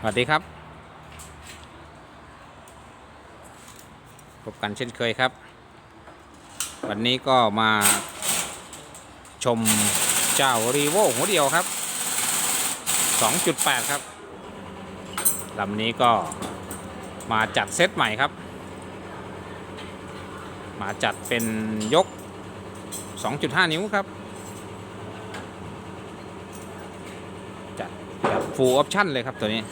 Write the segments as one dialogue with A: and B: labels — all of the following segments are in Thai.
A: สวัสดีครับ พบกันเช่นเคยครับ วันนี้ก็มาชมเจ้ารีโวหัวเดียวครับ 2.8 ครับลำนี้ก็มาจัดเซตใหม่ครับ มาจัดเป็นยก 2.5 นิ้วครับ จัดแบบฟูลออปชั่นเลยครับตัวนี้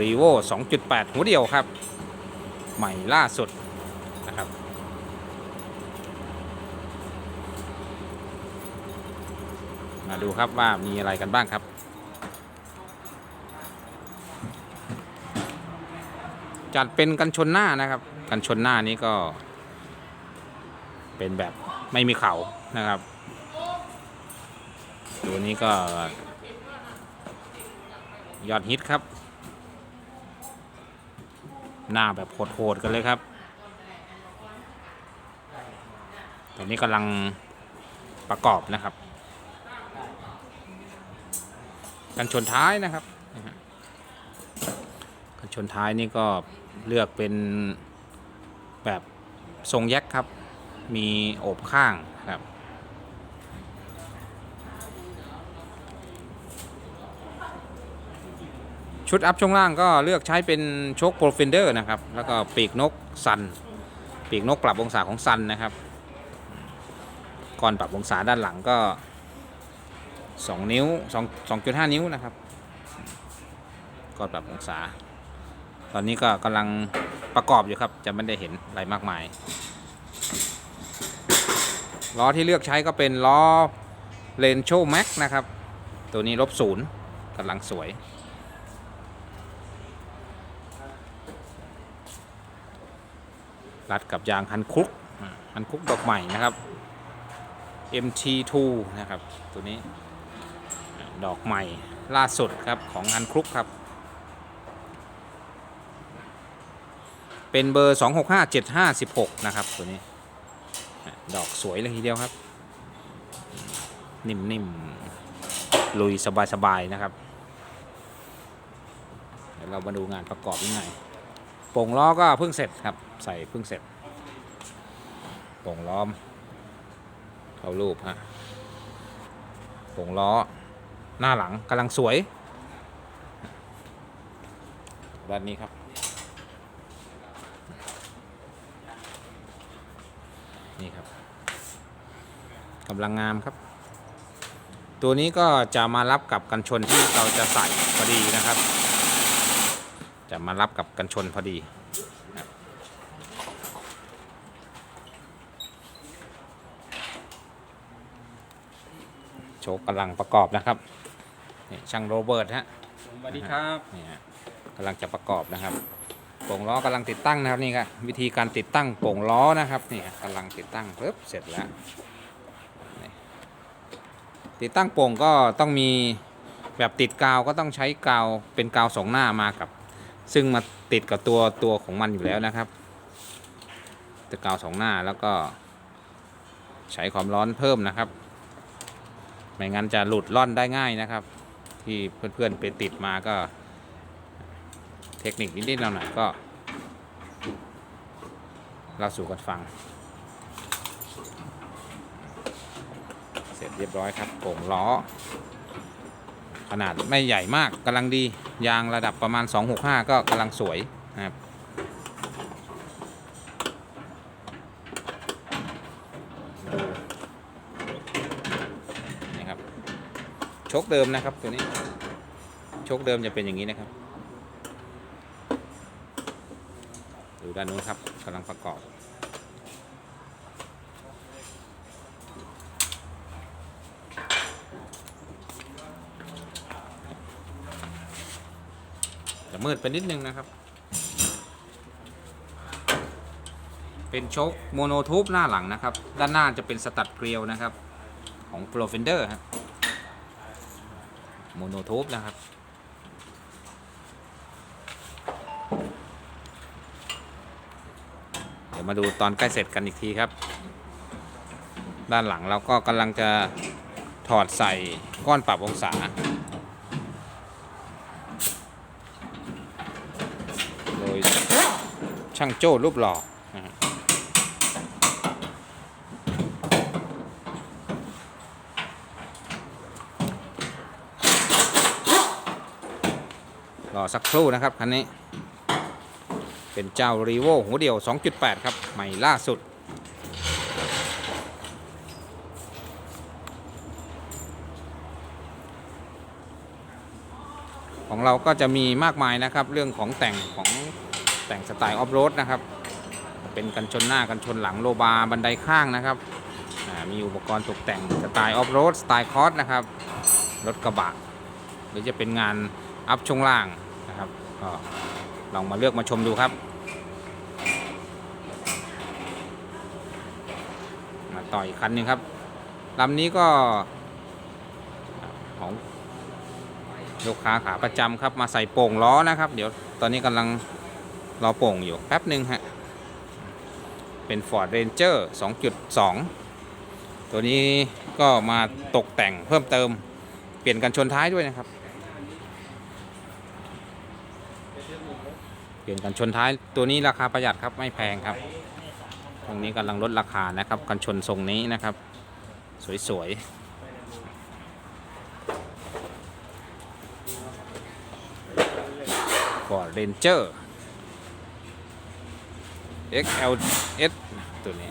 A: รีโว2.8 หัวเดียวครับ ใหม่ล่าสุดนะครับ มาดูครับว่ามีอะไรกันบ้างครับ จัดเป็นกันชนหน้านะครับ กันชนหน้านี้ก็ เป็นแบบไม่มีเขานะครับตัวนี้ก็ยอดฮิตครับ หน้าแบบโหดๆกันเลยครับตัวนี้กำลังประกอบนะครับ กันชนท้ายนะครับ กันชนท้ายนี่ก็เลือกเป็นแบบทรงแยกครับ มีโอบข้างครับ ชุดอัพช่วงล่างก็เลือกใช้เป็นโชคโปรเฟนเดอร์นะครับ แล้วก็ปีกนกซัน ปีกนกปรับองศาของซันนะครับ ก่อนปรับองศาด้านหลังก็ 2 นิ้ว2 2.5 นิ้วนะครับ ก่อนปรับองศา ตอนนี้ก็กำลังประกอบอยู่ครับ จะไม่ได้เห็นอะไรมากมาย ล้อที่เลือกใช้ก็เป็นล้อเลนโชแม็กนะครับ ตัวนี้ลบศูนย์กำลังสวย รัดกับยางฮันคุกฮันคุกดอกใหม่นะครับ MT2 นะครับ ตัวนี้ดอกใหม่ล่าสุดครับของฮันคุกครับ เป็นเบอร์ 2657516นะครับ ตัวนี้ ดอกสวยเลยทีเดียวครับ นิ่มๆ ลุยสบายๆ นะครับ เดี๋ยวเรามาดูงานประกอบยังไง ป่งล้อก็เพิ่งเสร็จครับ ใส่เพิ่งเสร็จโป่งล้อม เข้ารูปฮะโป่งล้อ หน้าหลังกำลังสวย ด้านนี้ครับ นี่ครับกำลังงามครับ ตัวนี้ก็จะมารับกับกันชนที่เราจะใส่พอดีนะครับ จะมารับกับกันชนพอดีครับโชคกำลังประกอบนะครับนี่ช่างโรเบิร์ตฮะ
B: สวัสดีครับ
A: นี่ฮะกำลังจะประกอบนะครับโป่งล้อกำลังติดตั้งนะครับนี่ครับวิธีการติดตั้งโป่งล้อนะครับนี่ฮะกำลังติดตั้งปึ๊บเสร็จแล้วนี่ติดตั้งโป่งก็ต้องมีแบบติดกาวก็ต้องใช้กาวเป็นกาวสองหน้ามากับ ซึ่งมาติดกับตัวตัวของมันอยู่แล้วนะครับตะกาวสองหน้าแล้วก็ใช้ความร้อนเพิ่มนะครับ ไม่งั้นจะหลุดล่อนได้ง่ายนะครับ ที่เพื่อนๆไปติดมาก็ เทคนิคนิดๆหน่อยๆก็เล่าสู่กันฟัง เสร็จเรียบร้อยครับโป่งล้อ ขนาดไม่ใหญ่มากกำลังดี ยางระดับประมาณ 265 ก็กำลังสวยนะครับนี่ครับชคเดิมนะครับตัวนี้ชคเดิมจะเป็นอย่างนี้นะครับ ดูด้านนู้นครับกำลังประกอบ จะมืดไปนิดนึงนะครับ เป็นโชคโมโนทูบหน้าหลังนะครับ ด้านหน้าจะเป็นสตัดเกลียวนะครับ ของ p r o f e n d e r ฮะโมโนทูบนะครับเดี๋ยวมาดูตอนใกล้เสร็จกันอีกทีครับ ด้านหลังเราก็กำลังจะถอดใส่ก้อนปรับองศา โดย ช่างโจ้รูปหล่อรอสักครู่นะครับคันนี้ เป็นเจ้ารีโวหัวเดียว 2.8 ครับ ใหม่ล่าสุด ของเราก็จะมีมากมายนะครับ เรื่องของแต่งของ แต่งสไตล์ออฟโรดนะครับ เป็นกันชนหน้ากันชนหลังโลบาร์บันไดข้างนะครับ มีอุปกรณ์ตกแต่งสไตล์ออฟโรดสไตล์คอร์สนะครับ รถกระบะ หรือจะเป็นงานอัพช่วงล่างนะครับก็ลองมาเลือกมาชมดูครับ มาต่ออีกคันหนึงครับลำนี้ก็ของลูกค้าขาประจำครับมาใส่โป่งล้อนะครับ เดี๋ยวตอนนี้กำลัง รอโป่งอยู่แป๊บหนึ่งฮะ เป็น Ford Ranger 2.2 ตัวนี้ก็มาตกแต่งเพิ่มเติม เปลี่ยนกันชนท้ายด้วยนะครับ เปลี่ยนกันชนท้ายตัวนี้ราคาประหยัดครับไม่แพงครับ ตรงนี้กำลังลดราคานะครับกันชนทรงนี้นะครับ สวยๆ Ford Ranger XLS ตัวนี้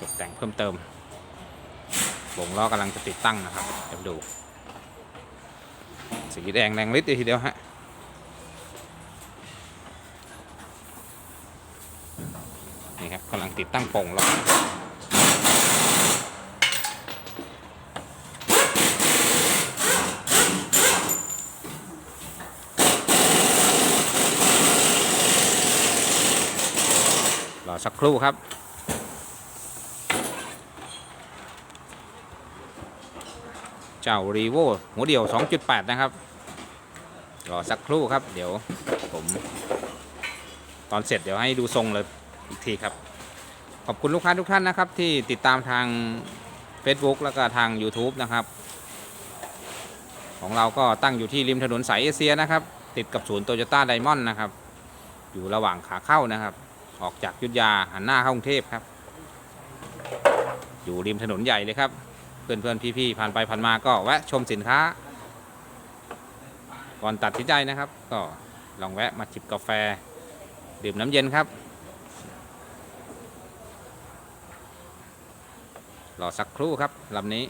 A: ตกแต่งเพิ่มเติมวงล้อกำลังจะติดตั้งนะครับเดี๋ยวดู สีแดงแรงฤทธิ์ทีเดียวฮะนี่ครับกำลังติดตั้งโป่งล้อ สักครู่ครับเจ้ารีโวหัวเดียว 2.8 นะครับ รอสักครู่ครับ เดี๋ยวผม ตอนเสร็จเดี๋ยวให้ดูทรงเลยอีกทีครับ ขอบคุณลูกค้าทุกท่านนะครับ ที่ติดตามทาง Facebook แล้วก็ทาง YouTube นะครับ ของเราก็ตั้งอยู่ที่ริมถนนสายเอเชียนะครับ ติดกับศูนย์โตโยต้าไดมอนด์นะครับ อยู่ระหว่างขาเข้านะครับ ออกจากยุทธยาหันหน้าเข้ากรุงเทพครับ อยู่ริมถนนใหญ่เลยครับเพื่อนเพื่อนๆพี่ๆผ่านไปผ่านมาก็แวะชมสินค้า ก่อนตัดสินใจนะครับ ก็ลองแวะมาจิบกาแฟ ดื่มน้ำเย็นครับ รอสักครู่ครับลำนี้